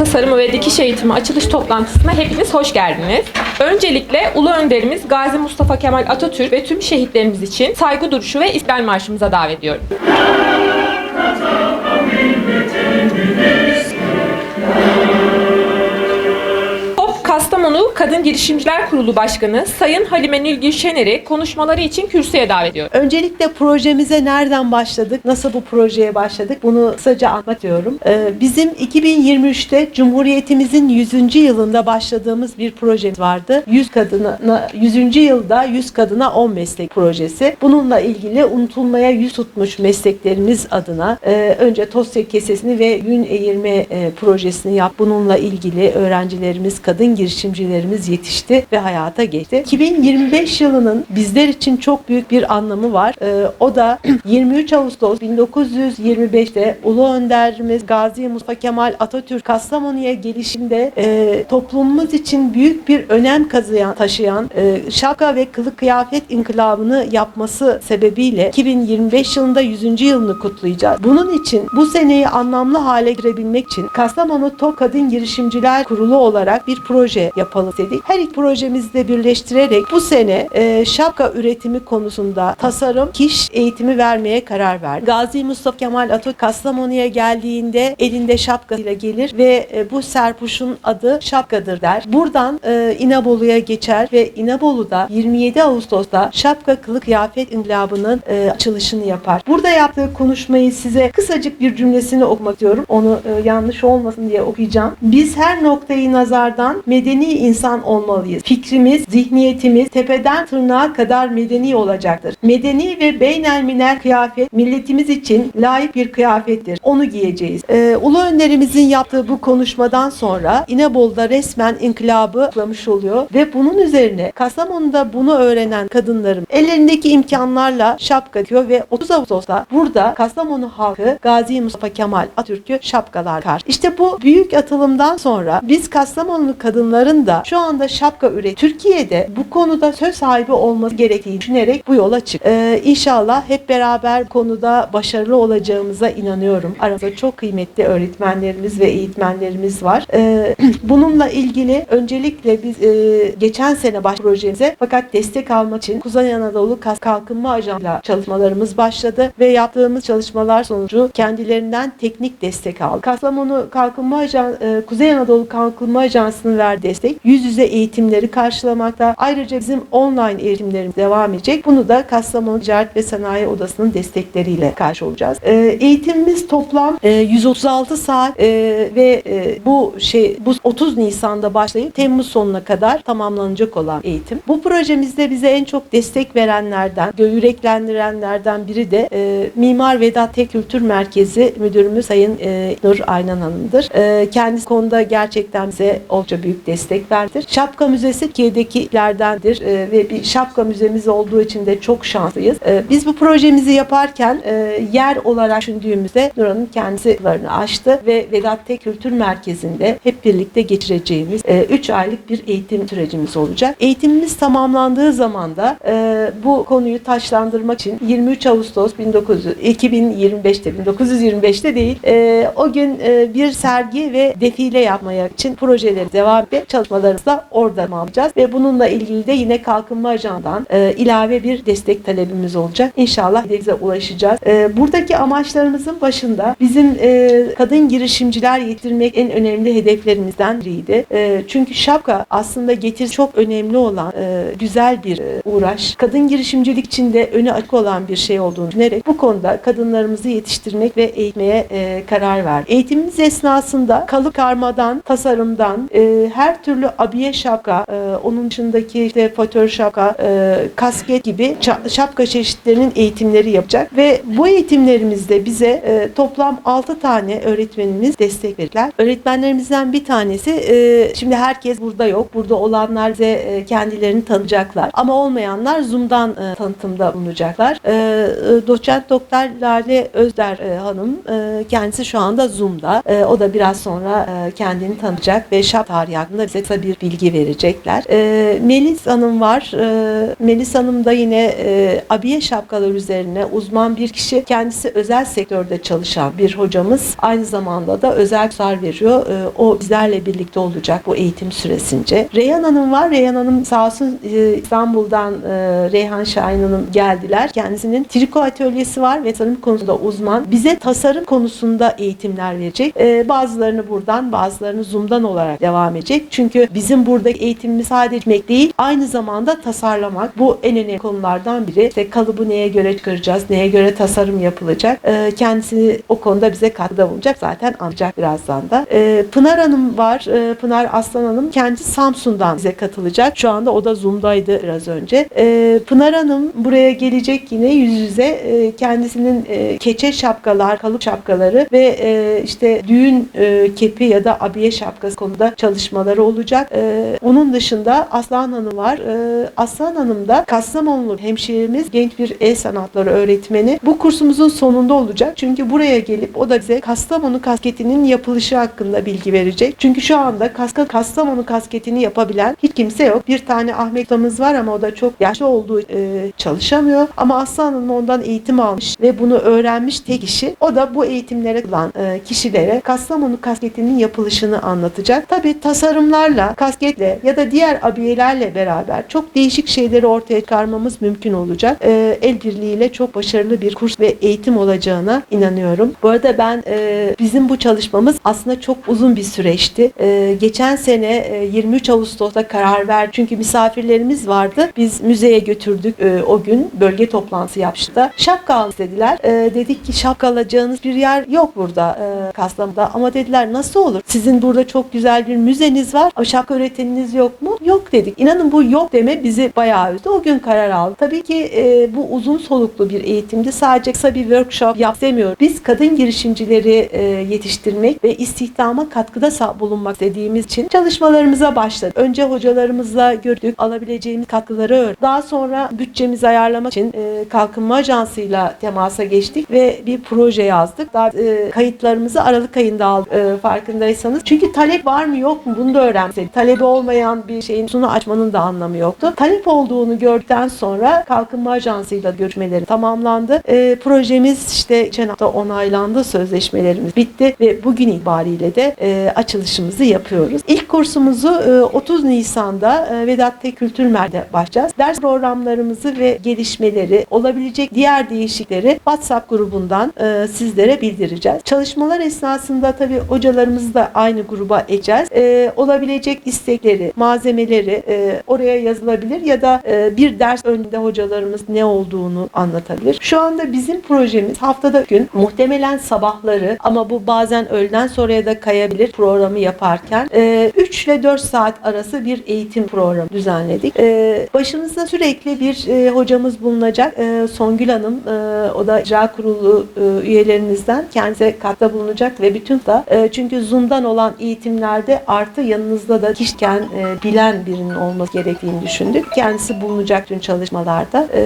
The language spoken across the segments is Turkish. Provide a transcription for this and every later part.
Tasarımı ve Dikiş Eğitimi açılış toplantısına hepiniz hoş geldiniz. Öncelikle Ulu Önderimiz Gazi Mustafa Kemal Atatürk ve tüm şehitlerimiz için saygı duruşu ve İstiklal Marşımıza davet ediyorum. Top Kastamonu Kadın Girişimciler Kurulu Başkanı Sayın Halime Nilgün Şener'i konuşmaları için kürsüye davet ediyorum. Öncelikle projemize nereden başladık, nasıl bu projeye başladık bunu kısaca anlatıyorum. Ee, bizim 2023'te Cumhuriyetimizin 100. yılında başladığımız bir projemiz vardı. 100 kadına 100. yılda 100 kadına 10 meslek projesi. Bununla ilgili unutulmaya yüz tutmuş mesleklerimiz adına e, önce Tosya kesesini ve yün eğirme e, projesini yap. Bununla ilgili öğrencilerimiz, kadın girişimcilerimiz yetişti ve hayata geçti. 2025 yılının bizler için çok büyük bir anlamı var. Ee, o da 23 Ağustos 1925'te Ulu Önderimiz Gazi Mustafa Kemal Atatürk Kastamonu'ya gelişinde e, toplumumuz için büyük bir önem kazıyan, taşıyan e, şapka ve kılık kıyafet inkılabını yapması sebebiyle 2025 yılında 100. yılını kutlayacağız. Bunun için bu seneyi anlamlı hale getirebilmek için Kastamonu Tok Kadın Girişimciler Kurulu olarak bir proje yapalım dedik. Her iki projemizi de birleştirerek bu sene e, şapka üretimi konusunda tasarım, kiş eğitimi vermeye karar verdik. Gazi Mustafa Kemal Atatürk Kastamonu'ya geldiğinde elinde şapkayla gelir ve e, bu serpuşun adı şapkadır der. Buradan e, İnebolu'ya geçer ve İnebolu'da 27 Ağustos'ta şapka kılık kıyafet inkılabının e, açılışını yapar. Burada yaptığı konuşmayı size kısacık bir cümlesini okumak istiyorum. Onu e, yanlış olmasın diye okuyacağım. Biz her noktayı nazardan medeni insan olmalıyız. Fikrimiz, zihniyetimiz tepeden tırnağa kadar medeni olacaktır. Medeni ve beynelminel kıyafet milletimiz için layık bir kıyafettir. Onu giyeceğiz. Ee, Ulu önderimizin yaptığı bu konuşmadan sonra İnebolu'da resmen inkılabı kutlamış oluyor ve bunun üzerine Kastamonu'da bunu öğrenen kadınlarım ellerindeki imkanlarla şapka dikiyor ve 30 Ağustos'ta burada Kastamonu halkı Gazi Mustafa Kemal Atatürk'ü şapkalar kar. İşte bu büyük atılımdan sonra biz Kastamonulu kadınların da şu anda şapka üret. Türkiye'de bu konuda söz sahibi olması gerektiğini düşünerek bu yola çık. Ee, inşallah hep beraber konuda başarılı olacağımıza inanıyorum. Aramızda çok kıymetli öğretmenlerimiz ve eğitmenlerimiz var. Ee, bununla ilgili öncelikle biz e, geçen sene baş projemize fakat destek almak için Kuzey Anadolu Kas Kalkınma Ajansı'yla çalışmalarımız başladı ve yaptığımız çalışmalar sonucu kendilerinden teknik destek aldık. Kastamonu Kalkınma Ajansı, Kuzey Anadolu Kalkınma Ajansı'nın verdiği destek yüz yüze eğitimleri karşılamakta. Ayrıca bizim online eğitimlerimiz devam edecek. Bunu da Kastamonu Ticaret ve Sanayi Odası'nın destekleriyle karşı olacağız. Ee, eğitimimiz toplam e, 136 saat e, ve e, bu şey bu 30 Nisan'da başlayıp Temmuz sonuna kadar tamamlanacak olan eğitim. Bu projemizde bize en çok destek verenlerden, yüreklendirenlerden biri de e, Mimar Vedat Tek Kültür Merkezi Müdürümüz Sayın e, Nur Aynan Hanım'dır. E, kendisi konuda gerçekten bize oldukça büyük destek verdir. Şapka Müzesi Türkiye'dekilerdendir e, ve bir şapka müzemiz olduğu için de çok şanslıyız. E, biz bu projemizi yaparken e, yer olarak düşündüğümüzde Nur Hanım kendisi kapılarını açtı ve Vedat Tek Kültür Merkezi'nde hep birlikte geçireceğimiz 3 aylık bir eğitim sürecimiz olacak. Eğitimimiz tamamlandığı zaman da e, bu konuyu taşlandırmak için 23 Ağustos 1900, 2025'te 1925'te değil e, o gün e, bir sergi ve defile yapmaya için projeleri devam ve çalışmalarımızı da orada tamamlayacağız ve bununla ilgili de yine Kalkınma Ajansı'ndan e, ilave bir destek talebimiz olacak. İnşallah hedefimize ulaşacağız. E, buradaki amaçlarımızın başında bizim e, kadın girişimciler yetiştirmek en önemli hedeflerimizden biriydi. E, çünkü şapka aslında getir çok önemli olan e, güzel bir e, uğraş. Kadın girişimcilik için de önü açık olan bir şey olduğunu düşünerek bu konuda kadınlarımızı yetiştirmek ve eğitmeye e, karar verdik. Eğitimimiz esnasında kalıp karmadan, tasarımdan, e, her türlü abiye şapka, e, onun dışındaki işte fatör şapka, e, kasket gibi şapka çeşitlerinin eğitimleri yapacak ve bu eğitimlerimizde bize e, toplam 6 tane öğretmenimiz destek verirler. Öğretmenlerimizden bir tanesi e, şimdi herkes burada yok. Burada olanlar bize e, kendilerini tanıyacaklar. Ama olmayanlar Zoom'dan e, tanıtımda bulunacaklar. E, e, doçent doktor Lale Özder e, hanım e, kendisi şu anda Zoom'da. E, o da biraz sonra e, kendini tanıyacak ve şap tarihi hakkında bize kısa bir bilgi verecekler. E, Melis Hanım var. E, Melis Hanım da yine e, abiye şapkalar üzerine uzman bir kişi. Kendisi özel sektörde çalışan bir hocamız. Aynı zamanda da özel kurslar veriyor. E, o bizlerle birlikte olacak bu eğitim süresince. Reyhan Hanım var. Reyhan Hanım sağ olsun e, İstanbul'dan e, Reyhan Şahin Hanım geldiler. Kendisinin triko atölyesi var ve tasarım konusunda uzman. Bize tasarım konusunda eğitimler verecek. E, bazılarını buradan, bazılarını Zoom'dan olarak devam edecek. Çünkü bizim burada eğitimimiz sadece etmek değil, aynı zamanda tasarlamak. Bu en önemli konulardan biri. İşte kalıbı neye göre çıkaracağız, neye göre tasarım yapılacak. E, kendisi o konuda bize katkıda bulunacak. Zaten anlayacak birazdan da. E, Pınar Hanım var. E, Pınar Aslan Hanım kendisi Samsun'dan bize katılacak. Şu anda o da Zoom'daydı biraz önce. E, Pınar Hanım buraya gelecek yine yüz yüze e, kendisinin e, keçe şapkalar, kalıp şapkaları ve e, işte düğün e, kepi ya da abiye şapkası konuda çalışmaları olacak. E, onun dışında Aslan Hanım var. E, Aslan Hanım da Kastamonulu hemşehrimiz, genç bir el sanatları öğretmeni. Bu kursumuzun sonunda olacak. Çünkü buraya gelip o da bize Kastamonu kasketinin yapılışı hakkında bilgi verecek. Çünkü şu anda kaska, Kastamonu kasketini yapabilen hiç kimse yok. Bir tane Ahmet Ustamız var ama o da çok yaşlı olduğu e, çalışamıyor. Ama Aslan Hanım ondan eğitim almış ve bunu öğrenmiş tek kişi. O da bu eğitimlere katılan e, kişilere Kastamonu kasketinin yapılışını anlatacak. Tabii tasarımlarla, kasketle ya da diğer abiyelerle beraber çok değişik şeyleri ortaya çıkarmamız mümkün olacak. E, el birliğiyle çok başarılı bir kurs ve eğitim olacağına inanıyorum. Bu arada ben e, bizim bu çalışmamız aslında çok uzun bir süreçti. E, geçen sene e, 23 Ağustos'ta karar verdik. Çünkü misafirlerimiz vardı. Biz müzeye götürdük e, o gün. Bölge toplantısı yapmıştı. Şapka al dediler. E, dedik ki şapka alacağınız bir yer yok burada e, Kastamonu'da. Ama dediler nasıl olur? Sizin burada çok güzel bir müzeniz var. Şapka üreteniniz yok mu? Yok dedik. İnanın bu yok deme bizi bayağı üzdü. O gün karar aldık. Tabii ki e, bu uzun soluklu bir eğitimdi. Sadece kısa bir workshop yap demiyor. Biz kadın girişimcileri e, yetiştirmek ve istihdama katkıda bulunmak dediğimiz için çalışmalarımıza başladık. Önce hocalarımızla gördük, alabileceğimiz katkıları öğrendik. Daha sonra bütçemizi ayarlamak için e, Kalkınma Ajansı'yla temasa geçtik ve bir proje yazdık. Daha e, kayıtlarımızı Aralık ayında aldık e, farkındaysanız. Çünkü talep var mı yok mu bunu da öğrenseydik. Talebi olmayan bir şeyin sunu açmanın da anlamı yoktu. Talep olduğunu gördükten sonra Kalkınma Ajansı'yla görüşmeleri tamamlandı. E, projemiz işte geçen hafta onaylandı. Sözleşmelerimiz bitti ve bugün itibariyle de e, açılışımızı yapıyoruz. İlk kursumuzu e, 30 Nisan'da e, Vedat Tek Kültür Mer'de başlayacağız. Ders programlarımızı ve gelişmeleri, olabilecek diğer değişikleri WhatsApp grubundan e, sizlere bildireceğiz. Çalışmalar esnasında tabii hocalarımızı da aynı gruba ekleyeceğiz. E, olabilecek istekleri, malzemeleri e, oraya yazılabilir ya da e, bir ders önünde hocalarımız ne olduğunu anlatabilir. Şu anda bizim projemiz haftada gün muhtemelen sabahları ama bu bazen öğleden sonraya da kayabilir programı yaparken e, 3 ile 4 saat arası bir eğitim programı düzenledik. E, başımızda sürekli bir e, hocamız bulunacak. E, Songül Hanım e, o da icra kurulu e, üyelerimizden kendisi katkıda bulunacak ve bütün da e, çünkü Zoom'dan olan eğitimlerde artı yanınızda da kişiken e, bilen birinin olması gerektiğini düşündük. Kendisi bulunacak tüm çalışmalarda. E,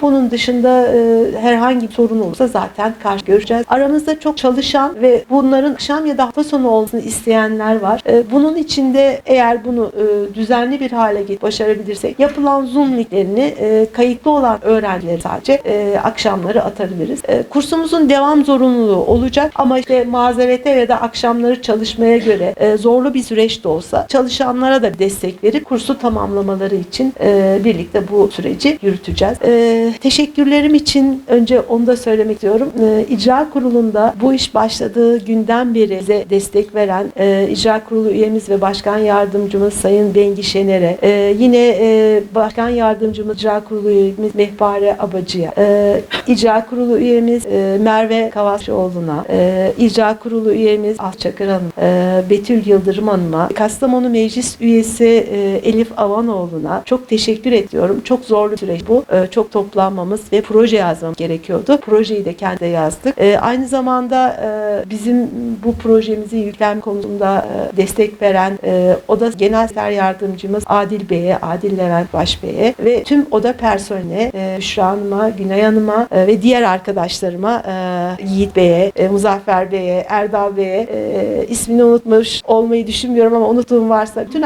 bunun dışında e, herhangi bir sorun olursa zaten karşı göreceğiz. Aramızda çok çalışan ve bunların akşam ya da hafta sonu olmasını isteyenler var. E, bunun içinde eğer bunu e, düzenli bir hale getirip başarabilirsek yapılan Zoom linklerini e, kayıtlı olan öğrencileri sadece e, akşamları atabiliriz. E, kursumuzun devam zorunluluğu olacak ama işte mazerete ya da akşamları çalışmaya göre e, zorlu bir süreç de olsa çalışanlara da destek verip kursu tamamlamaları için e, birlikte bu süreci yürüteceğiz. E, teşekkürlerim için önce onu da söylemek istiyorum. E, İcra Kurulu'nda bu iş başladığı günden beri bize destek veren e, İcra Kurulu üyemiz ve Başkan Yardımcımız Sayın Bengi Şener'e, e, yine e, Başkan Yardımcımız İcra Kurulu üyemiz Mehpare Abacı'ya, e, İcra Kurulu üyemiz e, Merve Kavakçıoğlu'na, e, İcra Kurulu üyemiz Alçakır Hanım, e, Betül Yıldırım Hanım'a, Kastamonu Meclis üyesi Elif Avanoğlu'na çok teşekkür ediyorum. Çok zorlu süreç bu. E, çok toplanmamız ve proje yazmamız gerekiyordu. Projeyi de kendi yazdık. E, aynı zamanda e, bizim bu projemizi yüklem konusunda e, destek veren e, oda genel sekreter yardımcımız Adil Bey'e, Adil Levent Baş Bey'e ve tüm oda personeline, e, Büşra Hanım'a, Günay Hanım'a e, ve diğer arkadaşlarıma e, Yiğit Bey'e, e, Muzaffer Bey'e, Erdal Bey'e e, ismini unutmuş olmayı düşünmüyorum ama unuttuğum varsa bütün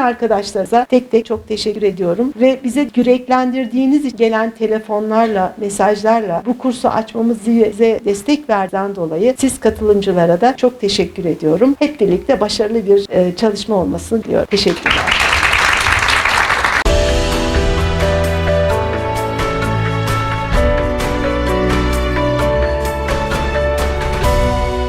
arkadaşlarınıza tek tek çok teşekkür ediyorum. Ve bize yüreklendirdiğiniz gelen telefonlarla, mesajlarla bu kursu açmamızı bize destek verdiğinden dolayı siz katılımcılara da çok teşekkür ediyorum. Hep birlikte başarılı bir e, çalışma olmasını diliyorum. Teşekkürler.